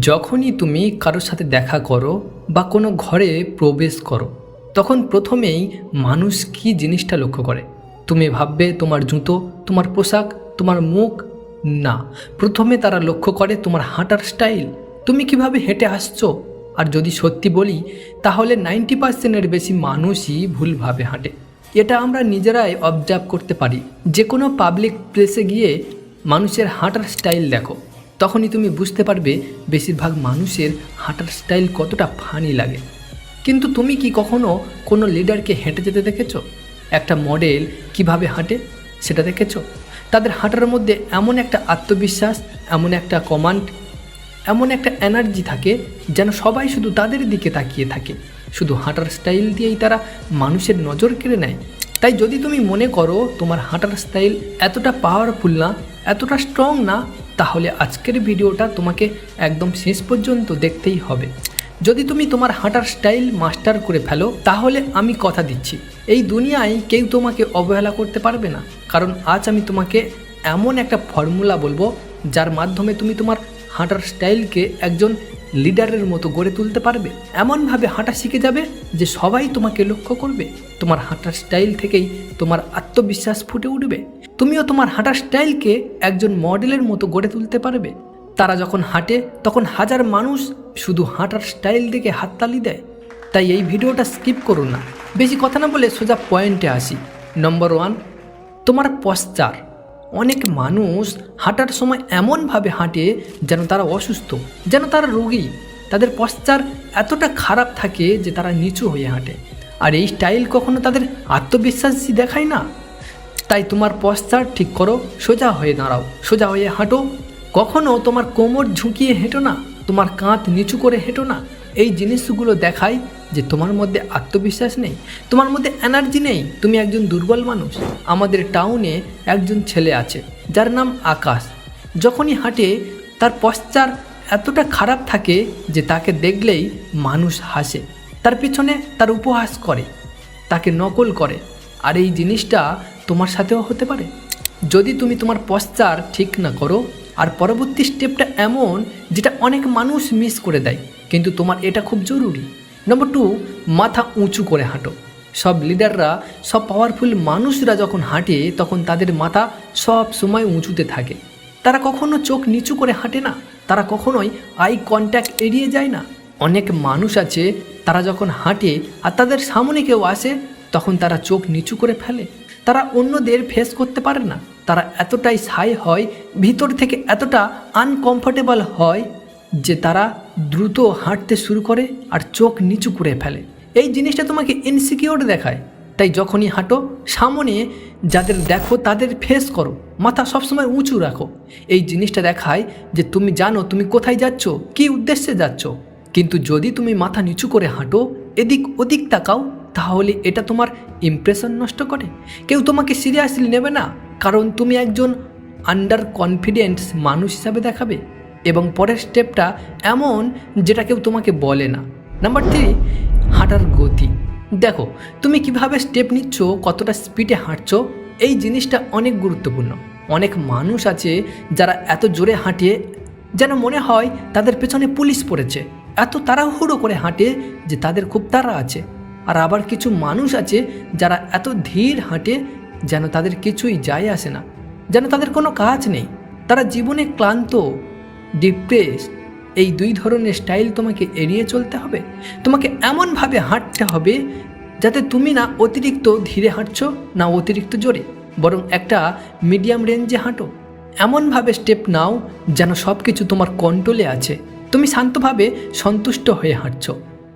যখনই তুমি কারোর সাথে দেখা করো বা কোনো ঘরে প্রবেশ করো, তখন প্রথমেই মানুষ কি জিনিসটা লক্ষ্য করে? তুমি ভাববে তোমার জুতো, তোমার পোশাক, তোমার মুখ? না। প্রথমে তারা লক্ষ্য করে তোমার হাঁটার স্টাইল। তুমি কীভাবে হেঁটে আসছো? আর যদি সত্যি বলি, তাহলে নাইনটি পার্সেন্টের বেশি মানুষই ভুলভাবে হাঁটে। এটা আমরা নিজেরাই অবজার্ভ করতে পারি। যে কোনো পাবলিক প্লেসে গিয়ে মানুষের হাঁটার স্টাইল দেখো। তখনই তুমি বুঝতে পারবে বেশিরভাগ মানুষের হাঁটার স্টাইল কতটা ফানি লাগে। কিন্তু তুমি কি কখনো কোনো লিডারকে হেঁটে যেতে দেখেছ? একটা মডেল কীভাবে হাঁটে, সেটা দেখেছ? তাদের হাঁটার মধ্যে এমন একটা আত্মবিশ্বাস, এমন একটা কমান্ড এমন একটা এনার্জি থাকে যেন সবাই শুধু তাদের দিকে তাকিয়ে থাকে। শুধু হাঁটার স্টাইল দিয়েই তারা মানুষের নজর কেড়ে নেয়। তাই যদি তুমি মনে করো তোমার হাঁটার স্টাইল এতটা পাওয়ারফুল না, এতটা স্ট্রং না তাহলে আজকের ভিডিওটা তোমাকে একদম শেষ পর্যন্ত দেখতেই হবে। যদি তুমি তোমার হাঁটার স্টাইল মাস্টার করে ফেলো, তাহলে আমি কথা দিচ্ছি। এই দুনিয়ায় কেউ তোমাকে অবহেলা করতে পারবে না। কারণ আজ আমি তোমাকে এমন একটা ফর্মুলা বলব, যার মাধ্যমে তুমি তোমার হাঁটার স্টাইলকে একজন লিডারের মতো গড়ে তুলতে পারবে? এমনভাবে হাঁটা শিখে যাবে যে সবাই তোমাকে লক্ষ্য করবে। তোমার হাঁটার স্টাইল থেকেই তোমার আত্মবিশ্বাস ফুটে উঠবে। তুমিও তোমার হাঁটার স্টাইলকে একজন মডেলের মতো গড়ে তুলতে পারবে। তারা যখন হাঁটে, তখন হাজার মানুষ শুধু হাঁটার স্টাইল দেখে হাততালি দেয়। তাই এই ভিডিওটা স্কিপ করুন না। বেশি কথা না বলে সোজা পয়েন্টে আসি। নম্বর ওয়ান, তোমার পশ্চার। অনেক মানুষ হাঁটার সময় এমনভাবে হাঁটে যেন তারা অসুস্থ, যেন তারা রোগী। তাদের পশ্চার এতটা খারাপ থাকে যে তারা নিচু হয়ে হাঁটে। আর এই স্টাইল কখনো তাদের আত্মবিশ্বাসী দেখায় না? তাই তোমার পশ্চার ঠিক করো, সোজা হয়ে দাঁড়াও, সোজা হয়ে হাঁটো। কখনো তোমার কোমর ঝুঁকিয়ে হেঁটো না, তোমার কাঁধ নিচু করে হেঁটো না। এই জিনিসগুলো দেখায় যে তোমার মধ্যে আত্মবিশ্বাস নেই। তোমার মধ্যে এনার্জি নেই। তুমি একজন দুর্বল মানুষ। আমাদের টাউনে একজন ছেলে আছে। যার নাম আকাশ। যখনই হাঁটে, তার পশ্চার এতটা খারাপ থাকে যে তাকে দেখলেই মানুষ হাসে। তার পিছনে তার উপহাস করে। তাকে নকল করে। আর এই জিনিসটা তোমার সাথেও হতে পারে। যদি তুমি তোমার পশ্চার ঠিক না করো আর পরবর্তী স্টেপটা এমন যেটা অনেক মানুষ মিস করে দেয়, কিন্তু তোমার এটা খুব জরুরি। নম্বর টু মাথা উঁচু করে হাঁটো। সব লিডাররা সব পাওয়ারফুল মানুষরা যখন হাঁটে, তখন তাদের মাথা সব সময় উঁচুতে থাকে। তারা কখনো চোখ নিচু করে হাঁটে না, তারা কখনোই আই কন্ট্যাক্ট এড়িয়ে যায় না। অনেক মানুষ আছে, তারা যখন হাঁটে আর তাদের সামনে কেউ আসে, তখন তারা চোখ নিচু করে ফেলে। তারা অন্যদের ফেস করতে পারে না। তারা এতটাই সাই হয়, ভিতর থেকে এতটা আনকমফোর্টেবল হয় যে তারা দ্রুত হাঁটতে শুরু করে আর চোখ নিচু করে ফেলে। এই জিনিসটা তোমাকে ইনসিকিওর দেখায়। তাই যখনই হাঁটো, সামনে যাদের দেখো, তাদের ফেস করো। মাথা সবসময় উঁচু রাখো। এই জিনিসটা দেখায় যে তুমি জানো তুমি কোথায় যাচ্ছ, কী উদ্দেশ্যে যাচ্ছ। কিন্তু যদি তুমি মাথা নিচু করে হাঁটো এদিক ওদিক তাকাও তাহলে এটা তোমার ইমপ্রেশন নষ্ট করে? কেউ তোমাকে সিরিয়াসলি নেবে না, কারণ তুমি একজন আন্ডার কনফিডেন্স মানুষ হিসাবে দেখাবে এবং পরের স্টেপটা এমন যেটা কেউ তোমাকে বলে না। নাম্বার থ্রি হাঁটার গতি। দেখো, তুমি কীভাবে স্টেপ নিচ্ছ, কতটা স্পিডে হাঁটছো, এই জিনিসটা অনেক গুরুত্বপূর্ণ। অনেক মানুষ আছে যারা এত জোরে হাঁটে, যেন মনে হয় তাদের পেছনে পুলিশ পড়েছে। এত তাড়াহুড়ো করে হাঁটে যে তাদের খুব তাড়া আছে। আর আবার কিছু মানুষ আছে যারা এত ধীর হাঁটে যেন তাদের কিছুই যায় আসে না, যেন তাদের কোনো কাজ নেই। তারা জীবনে ক্লান্ত ডিপ্রেস এই দুই ধরনের স্টাইল তোমাকে এড়িয়ে চলতে হবে। তোমাকে এমনভাবে হাঁটতে হবে যাতে তুমি না অতিরিক্ত ধীরে হাঁটছো, না অতিরিক্ত জোরে, বরং একটা মিডিয়াম রেঞ্জে হাঁটো। এমনভাবে স্টেপ নাও যেন সব কিছু তোমার কন্ট্রোলে আছে। তুমি শান্তভাবে সন্তুষ্ট হয়ে হাঁটছো।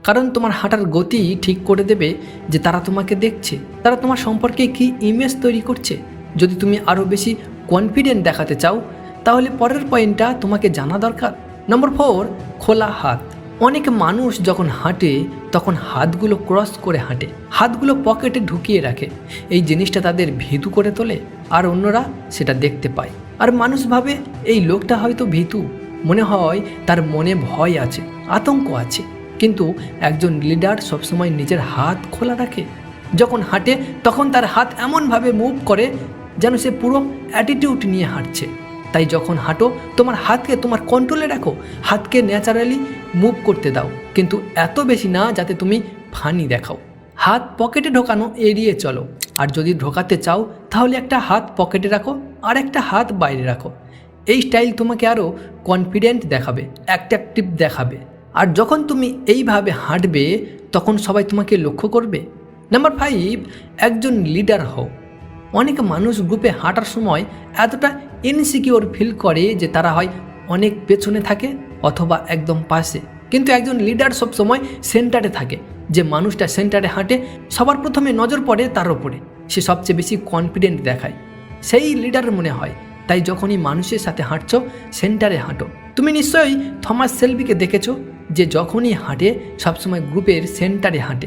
কারণ তোমার হাঁটার গতি ঠিক করে দেবে যে তারা তোমাকে দেখছে। তারা তোমার সম্পর্কে কি ইমেজ তৈরি করছে? যদি তুমি আরও বেশি কনফিডেন্ট দেখাতে চাও, তাহলে পরের পয়েন্টটা তোমাকে জানা দরকার। নম্বর ফোর খোলা হাত। অনেক মানুষ যখন হাঁটে, তখন হাতগুলো ক্রস করে হাঁটে। হাতগুলো পকেটে ঢুকিয়ে রাখে। এই জিনিসটা তাদের ভীতু করে তোলে, আর অন্যরা সেটা দেখতে পায়। আর মানুষ ভাবে, এই লোকটা হয়তো ভীতু। মনে হয় তার মনে ভয় আছে, আতঙ্ক আছে। কিন্তু একজন লিডার সবসময় নিজের হাত খোলা রাখে। যখন হাঁটে, তখন তার হাত এমনভাবে মুভ করে যেন সে পুরো অ্যাটিটিউড নিয়ে হাঁটছে। তাই যখন হাঁটো, তোমার হাতকে তোমার কন্ট্রোলে রাখো, হাতকে ন্যাচারালি মুভ করতে দাও। কিন্তু এত বেশি না যাতে তুমি ফানি দেখাও। হাত পকেটে ঢোকানো, এড়িয়ে চলো। আর যদি ঢোকাতে চাও, তাহলে একটা হাত পকেটে রাখো, আর একটা হাত বাইরে রাখো। এই স্টাইল তোমাকে আরও কনফিডেন্ট দেখাবে অ্যাট্রাকটিভ দেখাবে। আর যখন তুমি এইভাবে হাঁটবে, তখন সবাই তোমাকে লক্ষ্য করবে। নাম্বার ফাইভ একজন লিডার হও। অনেক মানুষ গ্রুপে হাঁটার সময় এতটা ইনসিকিওর ফিল করে যে তারা হয় অনেক পেছনে থাকে অথবা একদম পাশে। কিন্তু একজন লিডার সবসময় সেন্টারে থাকে। যে মানুষটা সেন্টারে হাঁটে, সবার প্রথমে নজর পড়ে তার ওপরে সে সবচেয়ে বেশি কনফিডেন্ট দেখায়। সেই লিডার মনে হয়। তাই যখনই মানুষের সাথে হাঁটছো সেন্টারে হাঁটো। তুমি নিশ্চয়ই থমাস সেলভিকে দেখেছ? যে যখনই হাঁটে, সবসময় গ্রুপের সেন্টারে হাঁটে।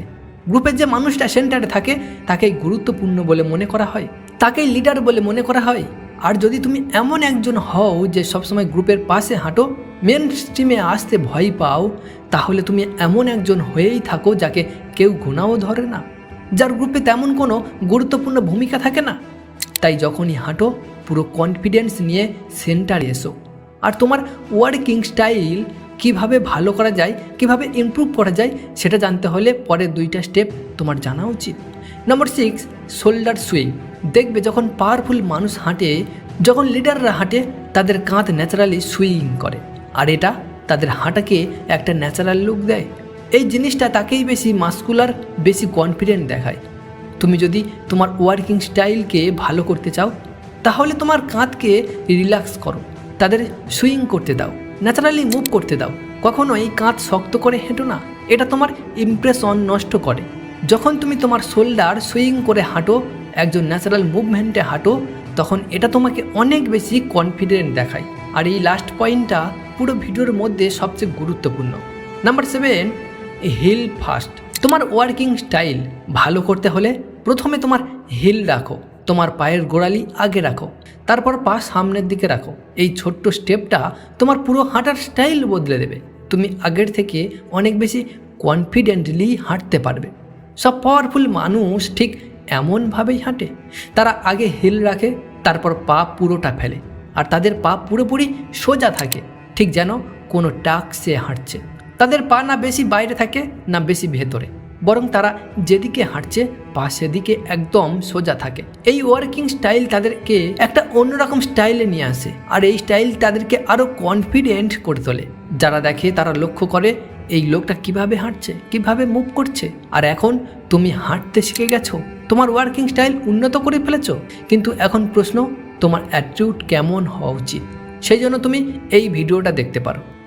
গ্রুপের যে মানুষটা সেন্টারে থাকে, তাকেই গুরুত্বপূর্ণ বলে মনে করা হয়। তাকেই লিডার বলে মনে করা হয়। আর যদি তুমি এমন একজন হও যে সবসময় গ্রুপের পাশে হাঁটো মেন স্ট্রিমে আসতে ভয় পাও, তাহলে তুমি এমন একজন হয়েই থাকো যাকে কেউ গুণাও ধরে না। যার গ্রুপে তেমন কোনো গুরুত্বপূর্ণ ভূমিকা থাকে না। তাই যখনই হাঁটো, পুরো কনফিডেন্স নিয়ে সেন্টারে এসো। আর তোমার ওয়ার্কিং স্টাইল কীভাবে ভালো করা যায়, কীভাবে ইমপ্রুভ করা যায়, সেটা জানতে হলে পরের দুইটা স্টেপ তোমার জানা উচিত। নম্বর সিক্স শোল্ডার সুইং দেখবে যখন পাওয়ারফুল মানুষ হাঁটে, যখন লিডাররা হাঁটে, তাদের কাঁধ ন্যাচারালি সুইং করে। আর এটা তাদের হাঁটাকে একটা ন্যাচারাল লুক দেয়। এই জিনিসটা তাকেই বেশি মাস্কুলার বেশি কনফিডেন্ট দেখায়। তুমি যদি তোমার ওয়ার্কিং স্টাইলকে ভালো করতে চাও, তাহলে তোমার কাঁধকে রিল্যাক্স করো। তাদের সুইং করতে দাও। ন্যাচারালি মুভ করতে দাও। কখনো কখনোই কাঁধ শক্ত করে হেঁটো না। এটা তোমার ইমপ্রেশন নষ্ট করে। যখন তুমি তোমার শোল্ডার সুইং করে হাঁটো, একজন ন্যাচারাল মুভমেন্টে হাঁটো, তখন এটা তোমাকে অনেক বেশি কনফিডেন্ট দেখায়। আর এই লাস্ট পয়েন্টটা পুরো ভিডিওর মধ্যে সবচেয়ে গুরুত্বপূর্ণ। নাম্বার সেভেন হিল ফার্স্ট তোমার ওয়ার্কিং স্টাইল ভালো করতে হলে প্রথমে তোমার হিল রাখো। তোমার পায়ের গোড়ালি আগে রাখো, তারপর পা সামনের দিকে রাখো। এই ছোট্ট স্টেপটা তোমার পুরো হাঁটার স্টাইল বদলে দেবে। তুমি আগের থেকে অনেক বেশি কনফিডেন্টলি হাঁটতে পারবে। সব পাওয়ারফুল মানুষ ঠিক এমনভাবেই হাঁটে। তারা আগে হিল রাখে, তারপর পা পুরোটা ফেলে। আর তাদের পা পুরোপুরি সোজা থাকে, ঠিক যেন কোনো টাক সে হাঁটছে। তাদের পা না বেশি বাইরে থাকে, না বেশি ভেতরে। বরং তারা যেদিকে হাঁটছে, পা সেদিকে একদম সোজা থাকে। এই ওয়ার্কিং স্টাইল তাদেরকে একটা অন্যরকম স্টাইলে নিয়ে আসে আর এই স্টাইল তাদেরকে আরও কনফিডেন্ট করে তোলে। যারা দেখে তারা লক্ষ্য করে, এই লোকটা কীভাবে হাঁটছে, কীভাবে মুভ করছে? আর এখন তুমি হাঁটতে শিখে গেছো? তোমার ওয়ার্কিং স্টাইল উন্নত করে ফেলেছো? কিন্তু এখন প্রশ্ন, তোমার অ্যাটিটিউড কেমন হওয়া উচিত? সেই জন্য তুমি এই ভিডিওটা দেখতে পারো।